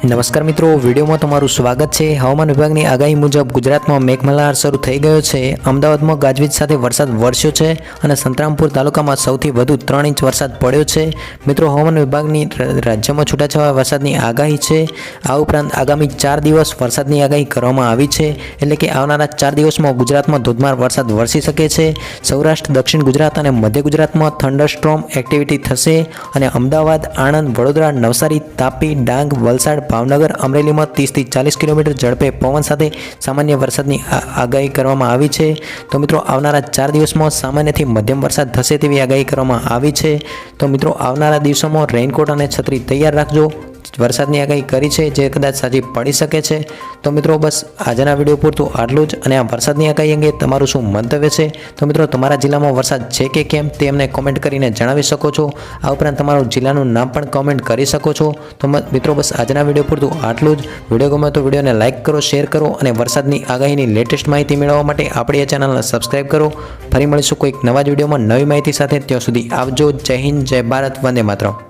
નમસ્કાર મિત્રો, વિડીયોમાં તમારું સ્વાગત છે. હવામાન વિભાગની આગાહી મુજબ ગુજરાતમાં મેઘમલ્હાર શરૂ થઈ ગયો છે. અમદાવાદમાં ગાજવીજ સાથે વરસાદ વરસ્યો છે અને સંતરામપુર તાલુકામાં સૌથી વધુ ત્રણ ઇંચ વરસાદ પડ્યો છે. મિત્રો, હવામાન વિભાગની રાજ્યમાં છૂટાછવાયા વરસાદની આગાહી છે. આ ઉપરાંત આગામી ચાર દિવસ વરસાદની આગાહી કરવામાં આવી છે. એટલે કે આવનારા ચાર દિવસમાં ગુજરાતમાં ધોધમાર વરસાદ વરસી શકે છે. સૌરાષ્ટ્ર, દક્ષિણ ગુજરાત અને મધ્ય ગુજરાતમાં થંડરસ્ટ્રોમ એક્ટિવિટી થશે અને અમદાવાદ, આણંદ, વડોદરા, નવસારી, તાપી, ડાંગ, વલસાડ ભાવનગર અમરેલીમાં ત્રીસથી ચાલીસ કિલોમીટર ઝડપે પવન સાથે સામાન્ય વરસાદની આગાહી કરવામાં આવી છે. તો મિત્રો, આવનારા ચાર દિવસમાં સામાન્યથી મધ્યમ વરસાદ થશે તેવી આગાહી કરવામાં આવી છે. તો મિત્રો, આવનારા દિવસોમાં રેઇનકોટ અને છત્રી તૈયાર રાખજો. વરસાદની આગાહી કરી છે, જે કદાચ સાચી પડી શકે છે. તો મિત્રો, બસ આજના વીડિયો પૂરતું આટલું જ અને આ વરસાદની આગાહી અંગે તમારું શું મંતવ્ય છે? તો મિત્રો, તમારા જિલ્લામાં વરસાદ છે કે કેમ તે અમને કોમેન્ટ કરીને જણાવી શકો છો. આ ઉપરાંત તમારું જિલ્લાનું નામ પણ કોમેન્ટ કરી શકો છો. તો મિત્રો, બસ આજના વીડિયો પૂરતું આટલું જ. વીડિયો ગમે તો વિડીયોને લાઇક કરો શેર કરો અને વરસાદની આગાહીની લેટેસ્ટ માહિતી મેળવવા માટે આપણી આ ચેનલને સબસ્ક્રાઇબ કરો. ફરી મળીશું કોઈક નવા જ વિડીયોમાં નવી માહિતી સાથે. ત્યાં સુધી આવજો. જય હિન્દ, જય ભારત, વંદે માતરમ.